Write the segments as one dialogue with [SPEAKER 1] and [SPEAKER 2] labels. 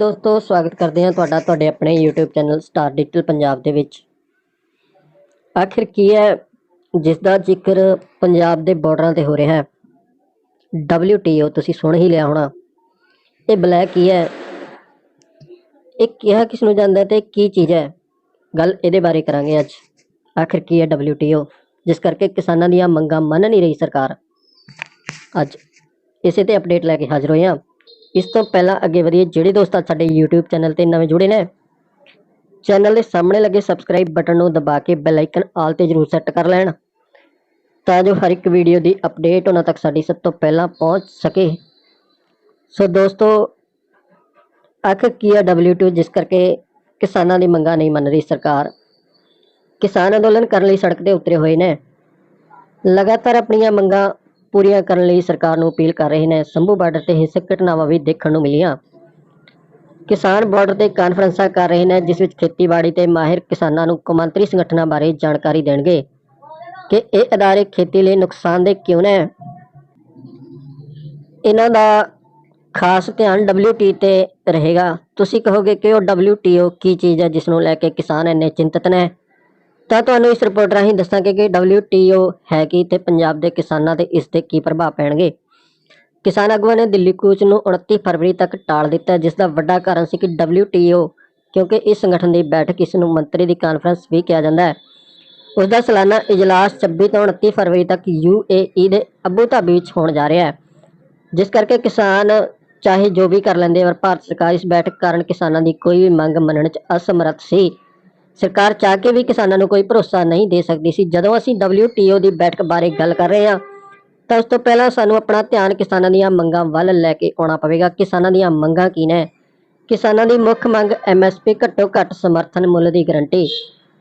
[SPEAKER 1] ਦੋਸਤੋ, ਸਵਾਗਤ ਕਰਦੇ ਹਾਂ ਤੁਹਾਡਾ, ਤੁਹਾਡੇ ਆਪਣੇ YouTube channel star digital Punjab ਦੇ ਵਿੱਚ। ਆਖਿਰ ਕੀ ਹੈ ਜਿਸ ਦਾ ਜ਼ਿਕਰ ਪੰਜਾਬ ਦੇ ਬਾਰਡਰਾਂ ਤੇ ਹੋ ਰਿਹਾ ਹੈ। WTO ਤੁਸੀਂ ਸੁਣ ਹੀ ਲਿਆ ਹੋਣਾ। ਇਹ ਬਲੈਕ ਕੀ ਹੈ। ਇਹ ਕਿਹਾ ਕਿਸ ਨੂੰ ਜਾਂਦਾ ਹੈ ਤੇ ਕੀ ਚੀਜ਼ ਹੈ? ਗੱਲ ਇਹਦੇ ਬਾਰੇ ਕਰਾਂਗੇ ਅੱਜ। ਆਖਿਰ ਕੀ ਹੈ WTO ਜਿਸ ਕਰਕੇ ਕਿਸਾਨਾਂ ਦੀਆਂ ਮੰਗਾਂ ਮੰਨ ਨਹੀਂ ਰਹੀ ਸਰਕਾਰ। ਅੱਜ ਇਸੇ ਤੇ ਅਪਡੇਟ ਲੈ ਕੇ ਹਾਜ਼ਰ ਹੋਏ ਹਾਂ। ਇਸ ਤੋਂ ਪਹਿਲਾਂ ਅੱਗੇ ਵਧੀਏ ਜਿਹੜੇ ਦੋਸਤ ਸਾਡੇ YouTube ਚੈਨਲ ਤੇ ਨਵੇਂ ਜੁੜੇ ਨੇ, ਚੈਨਲ ਦੇ ਸਾਹਮਣੇ ਲੱਗੇ ਸਬਸਕ੍ਰਾਈਬ ਬਟਨ ਨੂੰ ਦਬਾ ਕੇ ਬੈਲ ਆਈਕਨ ਆਲ ਤੇ ਜਰੂਰ ਸੈੱਟ ਕਰ ਲੈਣ, ਤਾਂ ਜੋ ਹਰ ਇੱਕ ਵੀਡੀਓ ਦੀ ਅਪਡੇਟ ਉਹਨਾਂ ਤੱਕ ਸਾਡੀ ਸਭ ਤੋਂ ਪਹਿਲਾਂ ਪਹੁੰਚ ਸਕੇ। ਸੋ ਦੋਸਤੋ ਅੱਖ ਕੀ ਹੈ WTO ਜਿਸ ਕਰਕੇ ਕਿਸਾਨਾਂ ਦੀ ਮੰਗਾਂ ਨਹੀਂ ਮੰਨ ਰਹੀ ਸਰਕਾਰ? ਕਿਸਾਨ ਅੰਦੋਲਨ ਕਰਨ ਲਈ ਸੜਕ ਤੇ ਉਤਰੇ ਹੋਏ ਨੇ। ਲਗਾਤਾਰ ਆਪਣੀਆਂ ਮੰਗਾਂ ਪੂਰੀਆਂ ਕਰਨ ਲਈ ਸਰਕਾਰ ਨੂੰ ਅਪੀਲ ਕਰ ਰਹੇ ਨੇ। ਸੰਭੂ ਬਾਰਡਰ ਤੇ ਹਿੰਸਕ ਘਟਨਾਵਾਂ ਵੀ ਦੇਖਣ ਨੂੰ ਮਿਲੀਆਂ। ਕਿਸਾਨ ਬਾਰਡਰ ਤੇ ਕਾਨਫਰੰਸਾਂ ਕਰ ਰਹੇ ਨੇ, ਜਿਸ ਵਿੱਚ ਖੇਤੀਬਾੜੀ ਤੇ ਮਾਹਿਰ ਕਿਸਾਨਾਂ ਨੂੰ ਕੌਮਾਂਤਰੀ ਸੰਗਠਨਾਂ ਬਾਰੇ ਜਾਣਕਾਰੀ ਦੇਣਗੇ ਕਿ ਇਹ ਅਦਾਰੇ ਖੇਤੀ ਲਈ ਨੁਕਸਾਨਦੇਹ ਕਿਉਂ ਨੇ। ਇਹਨਾਂ ਦਾ ਖਾਸ ਧਿਆਨ WT ਤੇ ਰਹੇਗਾ। ਤੁਸੀਂ ਕਹੋਗੇ ਕਿ ਉਹ WTO ਕੀ ਚੀਜ਼ ਹੈ, ਜਿਸ ਨੂੰ ਲੈ ਕੇ ਕਿਸਾਨ ਇੰਨੇ ਚਿੰਤਤ ਨੇ? ਤਾਂ ਤੁਹਾਨੂੰ ਇਸ ਰਿਪੋਰਟ ਰਾਹੀਂ ਦੱਸਾਂਗੇ ਕਿ WTO ਹੈ ਕੀ ਤੇ ਪੰਜਾਬ ਦੇ ਕਿਸਾਨਾਂ ਤੇ ਇਸ ਦੇ ਕੀ ਪ੍ਰਭਾਵ ਪੈਣਗੇ। ਕਿਸਾਨ ਆਗੂਆਂ ਨੇ ਦਿੱਲੀ ਕੂਚ ਨੂੰ 29 ਫਰਵਰੀ ਤੱਕ ਟਾਲ ਦਿੱਤਾ, ਜਿਸ ਦਾ ਵੱਡਾ ਕਾਰਨ ਸੀ ਕਿ WTO ਕਿਉਂਕਿ ਇਸ ਸੰਗਠਨ ਦੀ ਬੈਠਕ ਇਸ ਨੂੰ ਮੰਤਰੀ ਦੀ ਕਾਨਫਰੰਸ ਵੀ ਕਿਹਾ ਜਾਂਦਾ ਹੈ। ਉਸ ਦਾ ਸਾਲਾਨਾ ਇਜਲਾਸ 26 ਤੋਂ 29 ਫਰਵਰੀ ਤੱਕ UAE ਦੇ ਅਬੂ ਧਾਬੀ ਵਿੱਚ ਹੋਣ ਜਾ ਰਿਹਾ ਹੈ। ਜਿਸ ਕਰਕੇ ਕਿਸਾਨ ਚਾਹੇ ਜੋ ਵੀ ਕਰ ਲੈਂਦੇ ਪਰ ਭਾਰਤ ਸਰਕਾਰ ਇਸ ਬੈਠਕ ਕਾਰਨ ਕਿਸਾਨਾਂ ਦੀ ਕੋਈ ਵੀ ਮੰਗ ਮੰਨਣ 'ਚ ਅਸਮਰੱਥ ਸੀ। ਸਰਕਾਰ ਚਾਹ ਕੇ ਵੀ ਕਿਸਾਨਾਂ ਨੂੰ ਕੋਈ ਭਰੋਸਾ ਨਹੀਂ ਦੇ ਸਕਦੀ ਸੀ। ਜਦੋਂ ਅਸੀਂ WTO ਦੀ ਬੈਠਕ ਬਾਰੇ ਗੱਲ ਕਰ ਰਹੇ ਹਾਂ, ਤਾਂ ਉਸ ਤੋਂ ਪਹਿਲਾਂ ਸਾਨੂੰ ਆਪਣਾ ਧਿਆਨ ਕਿਸਾਨਾਂ ਦੀਆਂ ਮੰਗਾਂ ਵੱਲ ਲੈ ਕੇ ਆਉਣਾ ਪਵੇਗਾ। ਕਿਸਾਨਾਂ ਦੀਆਂ ਮੰਗਾਂ ਕੀ ਨੇ? ਕਿਸਾਨਾਂ ਦੀ ਮੁੱਖ ਮੰਗ MSP ਘੱਟੋ ਘੱਟ ਸਮਰਥਨ ਮੁੱਲ ਦੀ ਗਰੰਟੀ।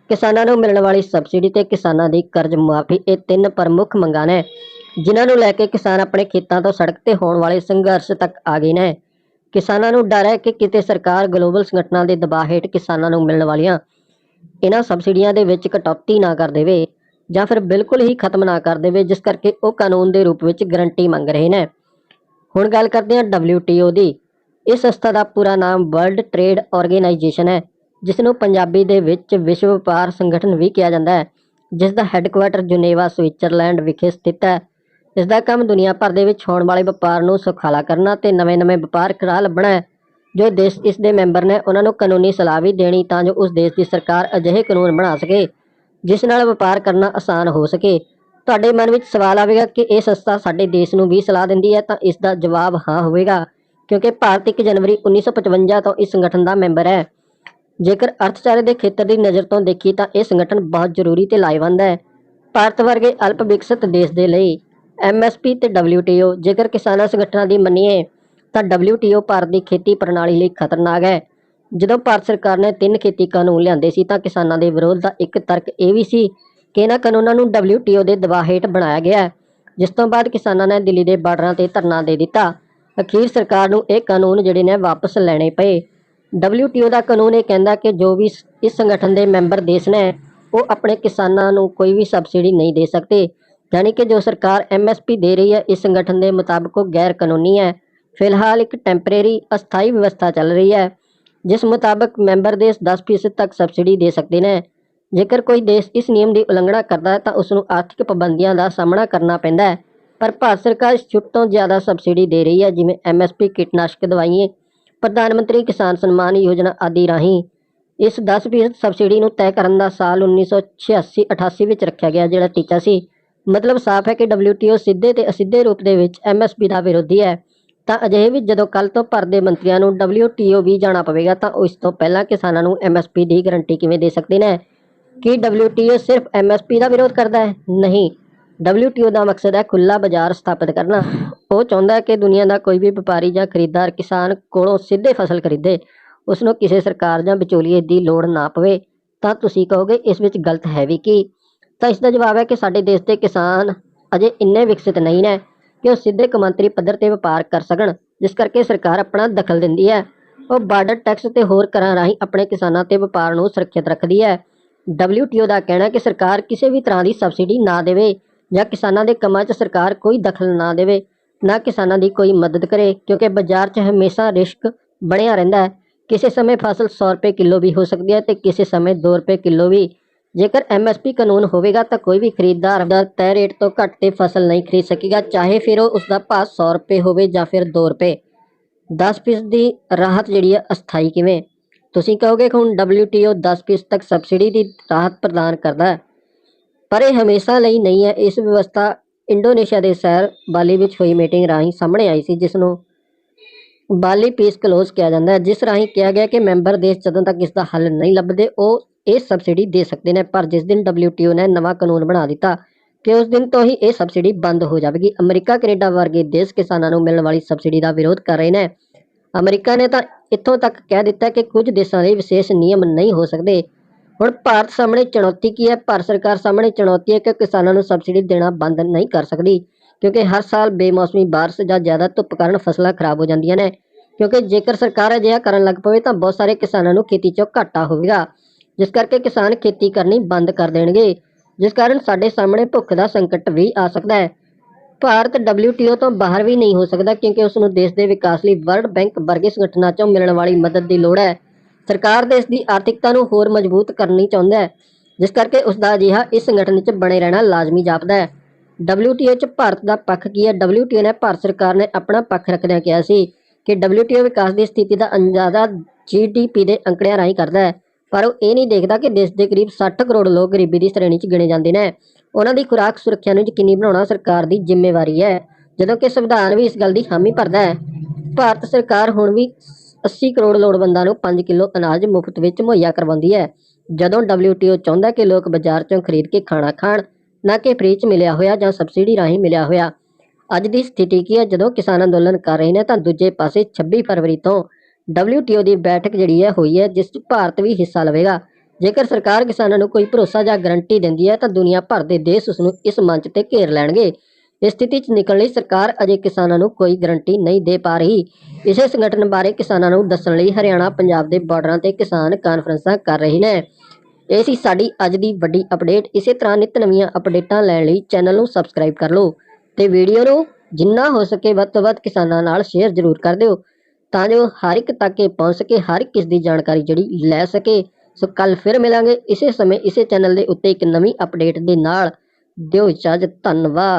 [SPEAKER 1] ਕਿਸਾਨਾਂ ਨੂੰ ਮਿਲਣ ਵਾਲੀ ਸਬਸਿਡੀ ਤੇ ਕਿਸਾਨਾਂ ਦੀ ਕਰਜ਼ ਮੁਆਫੀ ਇਹ ਤਿੰਨ ਪ੍ਰਮੁੱਖ ਮੰਗਾਂ ਨੇ, ਜਿਨ੍ਹਾਂ ਨੂੰ ਲੈ ਕੇ ਕਿਸਾਨ ਆਪਣੇ ਖੇਤਾਂ ਤੋਂ ਸੜਕ ਤੇ ਹੋਣ ਵਾਲੇ ਸੰਘਰਸ਼ ਤੱਕ ਆ ਗਏ ਨੇ। ਕਿਸਾਨਾਂ ਨੂੰ ਡਰ ਹੈ ਕਿ ਕਿਤੇ ਸਰਕਾਰ ਗਲੋਬਲ ਸੰਗਠਨਾਂ ਦੇ ਦਬਾਅ ਹੇਠ ਕਿਸਾਨਾਂ ਨੂੰ ਮਿਲਣ ਵਾਲੀਆਂ ਇਹਨਾਂ ਸਬਸਿਡੀਆਂ ਦੇ ਵਿੱਚ ਕਟੌਤੀ ਨਾ ਕਰ ਦੇਵੇ ਜਾਂ ਫਿਰ ਬਿਲਕੁਲ ਹੀ ਖਤਮ ਨਾ ਕਰ ਦੇਵੇ, ਜਿਸ ਕਰਕੇ ਉਹ ਕਾਨੂੰਨ ਦੇ ਰੂਪ ਵਿੱਚ ਗਰੰਟੀ ਮੰਗ ਰਹੇ ਨੇ। ਹੁਣ ਗੱਲ ਕਰਦੇ ਹਾਂ WTO ਦੀ। ਇਸ ਸੰਸਥਾ ਦਾ ਪੂਰਾ ਨਾਮ ਵਰਲਡ ਟ੍ਰੇਡ ਆਰਗੇਨਾਈਜੇਸ਼ਨ ਹੈ, ਜਿਸ ਨੂੰ ਪੰਜਾਬੀ ਦੇ ਵਿੱਚ ਵਿਸ਼ਵ ਵਪਾਰ ਸੰਗਠਨ ਵੀ ਕਿਹਾ ਜਾਂਦਾ ਹੈ, ਜਿਸ ਦਾ ਹੈੱਡਕੁਆਰਟਰ ਜੁਨੇਵਾ, ਸਵਿਟਜ਼ਰਲੈਂਡ ਵਿਖੇ ਸਥਿਤ ਹੈ। ਇਸ ਦਾ ਕੰਮ ਦੁਨੀਆ ਭਰ ਦੇ ਵਿੱਚ ਹੋਣ ਵਾਲੇ ਵਪਾਰ ਨੂੰ ਸੁਖਾਲਾ ਕਰਨਾ ਤੇ ਨਵੇਂ-ਨਵੇਂ ਵਪਾਰ ਰਾਹ ਲੱਭਣਾ ਹੈ। ਜੋ ਦੇਸ਼ ਇਸ ਦੇ ਮੈਂਬਰ ਨੇ ਉਹਨਾਂ ਨੂੰ ਕਾਨੂੰਨੀ ਸਲਾਹ ਵੀ ਦੇਣੀ ਤਾਂ ਜੋ ਉਸ ਦੇਸ਼ ਦੀ ਸਰਕਾਰ ਅਜਿਹੇ ਕਾਨੂੰਨ ਬਣਾ ਸਕੇ, ਜਿਸ ਨਾਲ ਵਪਾਰ ਕਰਨਾ ਆਸਾਨ ਹੋ ਸਕੇ। ਤੁਹਾਡੇ ਮਨ ਵਿੱਚ ਸਵਾਲ ਆਵੇਗਾ ਕਿ ਇਹ ਸੰਸਥਾ ਸਾਡੇ ਦੇਸ਼ ਨੂੰ ਵੀ ਸਲਾਹ ਦਿੰਦੀ ਹੈ ਤਾਂ ਇਸ ਦਾ ਜਵਾਬ ਹਾਂ ਹੋਵੇਗਾ, ਕਿਉਂਕਿ ਭਾਰਤ 1 ਜਨਵਰੀ 1955 ਤੋਂ ਇਸ ਸੰਗਠਨ ਦਾ ਮੈਂਬਰ ਹੈ। ਜੇਕਰ ਅਰਥਚਾਰੇ ਦੇ ਖੇਤਰ ਦੀ ਨਜ਼ਰ ਤੋਂ ਦੇਖੀ ਤਾਂ ਇਹ ਸੰਗਠਨ ਬਹੁਤ ਜ਼ਰੂਰੀ ਤੇ ਲਾਹੇਵੰਦ ਹੈ। ਭਾਰਤ ਵਰਗੇ ਅਲਪ ਵਿਕਸਿਤ ਦੇਸ਼ ਦੇ ਲਈ MSP ਤੇ WTO ਜੇਕਰ ਕਿਸਾਨਾਂ ਸੰਗਠਨਾਂ ਦੀ ਮੰਨੀਏ ਤਾਂ WTO ਭਾਰਤ ਦੀ ਖੇਤੀ ਪ੍ਰਣਾਲੀ ਲਈ ਖਤਰਨਾਕ ਹੈ। ਜਦੋਂ ਭਾਰਤ ਸਰਕਾਰ ਨੇ ਤਿੰਨ ਖੇਤੀ ਕਾਨੂੰਨ ਲਿਆਂਦੇ ਸੀ ਤਾਂ ਕਿਸਾਨਾਂ ਦੇ ਵਿਰੋਧ ਦਾ ਇੱਕ ਤਰਕ ਇਹ ਵੀ ਸੀ ਕਿ ਇਹਨਾਂ ਕਾਨੂੰਨਾਂ ਨੂੰ WTO ਦੇ ਦਬਾਅ ਹੇਠ ਬਣਾਇਆ ਗਿਆ ਜਿਸ ਤੋਂ ਬਾਅਦ ਕਿਸਾਨਾਂ ਨੇ ਦਿੱਲੀ ਦੇ ਬਾਰਡਰਾਂ ਤੇ ਧਰਨਾ ਦੇ ਦਿੱਤਾ। ਅਖੀਰ ਸਰਕਾਰ ਨੂੰ ਇਹ ਕਾਨੂੰਨ ਜਿਹੜੇ ਨੇ ਵਾਪਸ ਲੈਣੇ ਪਏ। WTO ਦਾ ਕਾਨੂੰਨ ਇਹ ਕਹਿੰਦਾ ਕਿ ਜੋ ਵੀ ਇਸ- ਇਸ ਸੰਗਠਨ ਦੇ ਮੈਂਬਰ ਦੇਸ਼ ਨੇ, ਉਹ ਆਪਣੇ ਕਿਸਾਨਾਂ ਨੂੰ ਕੋਈ ਵੀ ਸਬਸਿਡੀ ਨਹੀਂ ਦੇ ਸਕਦੇ। ਯਾਨੀ ਕਿ ਜੋ ਸਰਕਾਰ MSP ਦੇ ਰਹੀ ਹੈ, ਇਸ ਸੰਗਠਨ ਦੇ ਮੁਤਾਬਕ ਉਹ ਗੈਰ ਕਾਨੂੰਨੀ ਹੈ। ਫਿਲਹਾਲ ਇੱਕ ਟੈਂਪਰੇਰੀ ਅਸਥਾਈ ਵਿਵਸਥਾ ਚੱਲ ਰਹੀ ਹੈ, ਜਿਸ ਮੁਤਾਬਕ ਮੈਂਬਰ ਦੇਸ਼ 10% ਤੱਕ ਸਬਸਿਡੀ ਦੇ ਸਕਦੇ ਨੇ। ਜੇਕਰ ਕੋਈ ਦੇਸ਼ ਇਸ ਨਿਯਮ ਦੀ ਉਲੰਘਣਾ ਕਰਦਾ ਹੈ ਤਾਂ ਉਸ ਨੂੰ ਆਰਥਿਕ ਪਾਬੰਦੀਆਂ ਦਾ ਸਾਹਮਣਾ ਕਰਨਾ ਪੈਂਦਾ ਹੈ। ਪਰ ਭਾਰਤ ਸਰਕਾਰ ਇਸ ਛੁੱਟ ਤੋਂ ਜ਼ਿਆਦਾ ਸਬਸਿਡੀ ਦੇ ਰਹੀ ਹੈ, ਜਿਵੇਂ MSP ਕੀਟਨਾਸ਼ਕ ਦਵਾਈਆਂ, ਪ੍ਰਧਾਨ ਮੰਤਰੀ ਕਿਸਾਨ ਸਨਮਾਨ ਯੋਜਨਾ ਆਦਿ ਰਾਹੀਂ। ਇਸ 10% ਸਬਸਿਡੀ ਨੂੰ ਤੈਅ ਕਰਨ ਦਾ ਸਾਲ 1986-88 ਵਿੱਚ ਰੱਖਿਆ ਗਿਆ, ਜਿਹੜਾ ਟੀਚਾ ਸੀ। ਮਤਲਬ ਸਾਫ਼ ਹੈ ਕਿ WTO ਸਿੱਧੇ ਤੇ ਅਸਿੱਧੇ ਰੂਪ ਦੇ ਵਿੱਚ MSP ਦਾ ਵਿਰੋਧੀ ਹੈ। ਤਾਂ ਅਜਿਹੇ ਵੀ ਜਦੋਂ ਕੱਲ ਤੋਂ ਭਾਰਤ ਦੇ ਮੰਤਰੀਆਂ ਨੂੰ WTO ਵੀ ਜਾਣਾ ਪਵੇਗਾ, ਤਾਂ ਉਸ ਤੋਂ ਪਹਿਲਾਂ ਕਿਸਾਨਾਂ ਨੂੰ MSP ਦੀ ਗਾਰੰਟੀ ਕਿਵੇਂ ਦੇ ਸਕਦੇ ਨੇ? ਕੀ WTO ਸਿਰਫ MSP ਦਾ ਵਿਰੋਧ ਕਰਦਾ ਹੈ? ਨਹੀਂ। WTO ਦਾ ਮਕਸਦ ਹੈ ਖੁੱਲਾ ਬਾਜ਼ਾਰ ਸਥਾਪਿਤ ਕਰਨਾ। ਉਹ ਚਾਹੁੰਦਾ ਹੈ ਕਿ ਦੁਨੀਆ ਦਾ ਕੋਈ ਵੀ ਵਪਾਰੀ ਜਾਂ ਖਰੀਦਦਾਰ ਕਿਸਾਨ ਕੋਲੋਂ ਸਿੱਧੇ ਫਸਲ ਖਰੀਦੇ। ਉਸ ਨੂੰ ਕਿਸੇ ਸਰਕਾਰ ਜਾਂ ਵਿਚੋਲੀਏ ਦੀ ਲੋੜ ਨਾ ਪਵੇ। ਤਾਂ ਤੁਸੀਂ ਕਹੋਗੇ, ਇਸ ਵਿੱਚ ਗਲਤ ਹੈ ਵੀ ਕੀ? ਤਾਂ ਇਸ ਦਾ ਜਵਾਬ ਹੈ ਕਿ ਸਾਡੇ ਦੇਸ਼ ਦੇ ਕਿਸਾਨ ਅਜੇ ਇੰਨੇ ਵਿਕਸਿਤ ਨਹੀਂ ਨੇ। ਕਿ ਉਹ ਸਿੱਧੇ ਕੌਮਾਂਤਰੀ ਪੱਧਰ ਤੇ ਵਪਾਰ ਕਰ ਸਕਣ, ਜਿਸ ਕਰਕੇ ਸਰਕਾਰ ਆਪਣਾ ਦਖਲ ਦਿੰਦੀ ਹੈ। ਉਹ ਬਾਰਡਰ ਟੈਕਸ ਤੇ ਹੋਰ ਕਰਾਂ ਰਾਹੀਂ ਆਪਣੇ ਕਿਸਾਨਾਂ ਤੇ ਵਪਾਰ ਨੂੰ ਸੁਰੱਖਿਅਤ ਰੱਖਦੀ ਹੈ। WTO ਦਾ ਕਹਿਣਾ ਹੈ ਕਿ ਸਰਕਾਰ ਕਿਸੇ ਵੀ ਤਰ੍ਹਾਂ ਦੀ ਸਬਸਿਡੀ ਨਾ ਦੇਵੇ ਜਾਂ ਕਿਸਾਨਾਂ ਦੇ ਕੰਮਾਂ 'ਚ ਸਰਕਾਰ ਕੋਈ ਦਖਲ ਨਾ ਦੇਵੇ, ਨਾ ਕਿਸਾਨਾਂ ਦੀ ਕੋਈ ਮਦਦ ਕਰੇ, ਕਿਉਂਕਿ ਬਾਜ਼ਾਰ 'ਚ ਹਮੇਸ਼ਾ ਰਿਸਕ ਬਣਿਆ ਰਹਿੰਦਾ ਹੈ। ਕਿਸੇ ਸਮੇਂ ਫਸਲ 100 ਰੁਪਏ ਕਿਲੋ ਵੀ ਹੋ ਸਕਦੀ ਹੈ ਤੇ ਕਿਸੇ ਸਮੇਂ 2 ਰੁਪਏ ਕਿਲੋ ਵੀ ਜੇਕਰ ਐਮਐਸਪੀ ਕਾਨੂੰਨ ਹੋਵੇਗਾ ਤਾਂ ਕੋਈ ਵੀ ਖਰੀਦਦਾਰ ਦਾ ਤੈਅ ਰੇਟ ਤੋਂ ਘੱਟ ਤੇ ਫਸਲ ਨਹੀਂ ਖਰੀਦ ਸਕੇਗਾ, ਚਾਹੇ ਫਿਰ ਉਹ ਉਸਦਾ ਭਾਅ 100 ਰੁਪਏ ਹੋਵੇ ਜਾਂ ਫਿਰ 2 ਰੁਪਏ। 10% ਦੀ ਰਾਹਤ ਜਿਹੜੀ ਹੈ ਅਸਥਾਈ ਕਿਵੇਂ? ਤੁਸੀਂ ਕਹੋਗੇ ਕਿ ਹੁਣ WTO 10% ਤੱਕ ਸਬਸਿਡੀ ਦੀ ਰਾਹਤ ਪ੍ਰਦਾਨ ਕਰਦਾ ਹੈ। ਪਰ ਇਹ ਹਮੇਸ਼ਾ ਲਈ ਨਹੀਂ ਹੈ। ਇਸ ਵਿਵਸਥਾ ਇੰਡੋਨੇਸ਼ੀਆ ਦੇ ਸ਼ਹਿਰ ਬਾਲੀ ਵਿੱਚ ਹੋਈ ਮੀਟਿੰਗ ਰਾਹੀਂ ਸਾਹਮਣੇ ਆਈ ਸੀ, ਜਿਸ ਨੂੰ ਬਾਲੀ ਪੀਸ ਕਲੋਜ਼ ਕਿਹਾ ਜਾਂਦਾ ਹੈ, ਜਿਸ ਰਾਹੀਂ ਕਿਹਾ ਗਿਆ ਕਿ ਮੈਂਬਰ ਦੇਸ਼ ਜਦੋਂ ਤੱਕ ਇਸ ਦਾ ਹੱਲ ਨਹੀਂ ਲੱਭਦੇ, ਉਹ ਇਹ ਸਬਸਿਡੀ ਦੇ ਸਕਦੇ ਨੇ, ਪਰ ਜਿਸ ਦਿਨ WTO ਨੇ ਨਵਾਂ ਕਾਨੂੰਨ ਬਣਾ ਦਿੱਤਾ ਕਿ ਉਸ ਦਿਨ ਤੋਂ ਹੀ ਇਹ ਸਬਸਿਡੀ ਬੰਦ ਹੋ ਜਾਵੇਗੀ। ਅਮਰੀਕਾ, ਕੈਨੇਡਾ ਵਰਗੇ ਦੇਸ਼ ਕਿਸਾਨਾਂ ਨੂੰ ਮਿਲਣ ਵਾਲੀ ਸਬਸਿਡੀ ਦਾ ਵਿਰੋਧ ਕਰ ਰਹੇ ਨੇ। ਅਮਰੀਕਾ ਨੇ ਤਾਂ ਇੱਥੋਂ ਤੱਕ ਕਹਿ ਦਿੱਤਾ ਕਿ ਕੁਝ ਦੇਸ਼ਾਂ ਲਈ ਵਿਸ਼ੇਸ਼ ਨਿਯਮ ਨਹੀਂ ਹੋ ਸਕਦੇ। ਹੁਣ ਭਾਰਤ ਸਾਹਮਣੇ ਚੁਣੌਤੀ ਕੀ ਹੈ? ਭਾਰਤ ਸਰਕਾਰ ਸਾਹਮਣੇ ਚੁਣੌਤੀ ਹੈ ਕਿ ਕਿਸਾਨਾਂ ਨੂੰ ਸਬਸਿਡੀ ਦੇਣਾ ਬੰਦ ਨਹੀਂ ਕਰ ਸਕਦੀ, ਕਿਉਂਕਿ ਹਰ ਸਾਲ ਬੇਮੌਸਮੀ ਬਾਰਿਸ਼ ਜਾਂ ਜ਼ਿਆਦਾ ਧੁੱਪ ਕਾਰਨ ਫਸਲਾਂ ਖਰਾਬ ਹੋ ਜਾਂਦੀਆਂ ਨੇ। ਕਿਉਂਕਿ ਜੇਕਰ ਸਰਕਾਰ ਅਜਿਹਾ ਕਰਨ ਲੱਗ ਪਵੇ ਤਾਂ ਬਹੁਤ ਸਾਰੇ ਕਿਸਾਨਾਂ ਨੂੰ ਖੇਤੀ 'ਚੋਂ ਘਾਟਾ ਹੋਵੇਗਾ। ਜਿਸ ਕਰਕੇ ਕਿਸਾਨ ਖੇਤੀ ਕਰਨੀ ਬੰਦ ਕਰ ਦੇਣਗੇ। ਜਿਸ ਕਾਰਨ ਸਾਡੇ ਸਾਹਮਣੇ ਭੁੱਖ ਦਾ ਸੰਕਟ ਵੀ ਆ ਸਕਦਾ ਹੈ। ਭਾਰਤ WTO ਤੋਂ ਬਾਹਰ ਵੀ ਨਹੀਂ ਹੋ ਸਕਦਾ ਕਿਉਂਕਿ ਉਸ ਨੂੰ ਦੇਸ਼ ਦੇ ਵਿਕਾਸ ਲਈ ਵਰਲਡ ਬੈਂਕ ਵਰਗੇ ਸੰਗਠਨਾਂ 'ਚੋਂ ਮਿਲਣ ਵਾਲੀ ਮਦਦ ਦੀ ਲੋੜ ਹੈ। ਸਰਕਾਰ ਦੇਸ਼ ਦੀ ਆਰਥਿਕਤਾ ਨੂੰ ਹੋਰ ਮਜ਼ਬੂਤ ਕਰਨੀ ਚਾਹੁੰਦਾ ਹੈ। ਜਿਸ ਕਰਕੇ ਉਸ ਦਾ ਅਜਿਹਾ ਇਸ ਸੰਗਠਨ 'ਚ ਬਣੇ ਰਹਿਣਾ ਲਾਜ਼ਮੀ ਜਾਪਦਾ ਹੈ। WTO 'ਚ ਭਾਰਤ ਦਾ ਪੱਖ ਕੀ ਹੈ? WTO ਨੇ ਭਾਰਤ ਸਰਕਾਰ ਨੇ ਆਪਣਾ ਪੱਖ ਰੱਖਦਿਆਂ ਕਿਹਾ ਸੀ ਕਿ WTO ਵਿਕਾਸ ਦੀ ਸਥਿਤੀ ਦਾ ਅੰਦਾਜ਼ਾ GDP ਦੇ ਅੰਕੜਿਆਂ ਰਾਹੀਂ ਕਰਦਾ ਹੈ। ਪਰ ਉਹ ਇਹ ਨਹੀਂ ਦੇਖਦਾ ਕਿ ਦੇਸ਼ ਦੇ ਕਰੀਬ 60 ਕਰੋੜ ਲੋਕ ਗਰੀਬੀ ਦੀ ਸ਼੍ਰੇਣੀ 'ਚ ਗਿਣੇ ਜਾਂਦੇ ਨੇ। ਉਹਨਾਂ ਦੀ ਖੁਰਾਕ ਸੁਰੱਖਿਆ ਨੂੰ ਯਕੀਨੀ ਬਣਾਉਣਾ ਸਰਕਾਰ ਦੀ ਜ਼ਿੰਮੇਵਾਰੀ ਹੈ, ਜਦੋਂ ਕਿ ਸੰਵਿਧਾਨ ਵੀ ਇਸ ਗੱਲ ਦੀ ਹਾਮੀ ਭਰਦਾ ਹੈ। ਭਾਰਤ ਸਰਕਾਰ ਹੁਣ ਵੀ 80 ਕਰੋੜ ਲੋੜਵੰਦਾਂ ਨੂੰ 5 ਕਿਲੋ ਅਨਾਜ ਮੁਫਤ ਵਿੱਚ ਮੁਹੱਈਆ ਕਰਵਾਉਂਦੀ ਹੈ। ਜਦੋਂ WTO ਚਾਹੁੰਦਾ ਕਿ ਲੋਕ ਬਾਜ਼ਾਰ 'ਚੋਂ ਖਰੀਦ ਕੇ ਖਾਣਾ ਖਾਣ, ਨਾ ਕਿ ਫ੍ਰੀ 'ਚ ਮਿਲਿਆ ਹੋਇਆ ਜਾਂ ਸਬਸਿਡੀ ਰਾਹੀਂ ਮਿਲਿਆ ਹੋਇਆ। ਅੱਜ ਦੀ ਸਥਿਤੀ ਕੀ ਹੈ? ਜਦੋਂ ਕਿਸਾਨ ਅੰਦੋਲਨ ਕਰ ਰਹੇ ਨੇ ਤਾਂ ਦੂਜੇ ਪਾਸੇ 26 ਫਰਵਰੀ ਤੋਂ WTO ਦੀ ਬੈਠਕ ਜਿਹੜੀ ਹੈ ਹੋਈ ਹੈ, ਜਿਸ 'ਚ ਭਾਰਤ ਵੀ ਹਿੱਸਾ ਲਵੇਗਾ। ਜੇਕਰ ਸਰਕਾਰ ਕਿਸਾਨਾਂ ਨੂੰ ਕੋਈ ਭਰੋਸਾ ਜਾਂ ਗਰੰਟੀ ਦਿੰਦੀ ਹੈ, ਤਾਂ ਦੁਨੀਆ ਭਰ ਦੇ ਦੇਸ਼ ਉਸ ਨੂੰ ਇਸ ਮੰਚ ਤੇ ਘੇਰ ਲੈਣਗੇ। ਇਸ ਸਥਿਤੀ 'ਚ ਨਿਕਲਣ ਲਈ ਸਰਕਾਰ ਅਜੇ ਕਿਸਾਨਾਂ ਨੂੰ ਕੋਈ ਗਰੰਟੀ ਨਹੀਂ ਦੇ ਪਾ ਰਹੀ। ਇਸੇ ਸੰਗਠਨ ਬਾਰੇ ਕਿਸਾਨਾਂ ਨੂੰ ਦੱਸਣ ਲਈ ਹਰਿਆਣਾ, ਪੰਜਾਬ ਦੇ ਬਾਰਡਰਾਂ ਤੇ ਕਿਸਾਨ ਕਾਨਫਰੰਸਾਂ ਕਰ ਰਹੇ ਨੇ। ਇਹ ਸੀ ਸਾਡੀ ਅੱਜ ਦੀ ਵੱਡੀ ਅਪਡੇਟ। ਇਸੇ ਤਰ੍ਹਾਂ ਨਿਤ ਨਵੀਆਂ ਅਪਡੇਟਾਂ ਲੈਣ ਲਈ ਚੈਨਲ ਨੂੰ ਸਬਸਕ੍ਰਾਈਬ ਕਰ ਲਓ ਤੇ ਵੀਡੀਓ ਨੂੰ ਜਿੰਨਾ ਹੋ ਸਕੇ ਵੱਧ ਤੋਂ ਵੱਧ ਕਿਸਾਨਾਂ ਨਾਲ ਸ਼ੇਅਰ ਜ਼ਰੂਰ ਕਰ ਦਿਓ। ਤਾਂ ਜੋ ਹਰ ਇੱਕ ਤੱਕ ਇਹ ਪਹੁੰਚ ਸਕੇ, ਹਰ ਇੱਕ ਇਸ ਦੀ ਜਾਣਕਾਰੀ ਜਿਹੜੀ ਲੈ ਸਕੇ। ਸੋ ਕੱਲ ਫਿਰ ਮਿਲਾਂਗੇ। ਇਸੇ ਸਮੇਂ ਇਸੇ ਚੈਨਲ ਦੇ ਉੱਤੇ ਇੱਕ ਨਵੀਂ ਅਪਡੇਟ ਦੇ ਨਾਲ। ਦਿਓ ਇਜਾਜ਼ਤ। ਧੰਨਵਾਦ।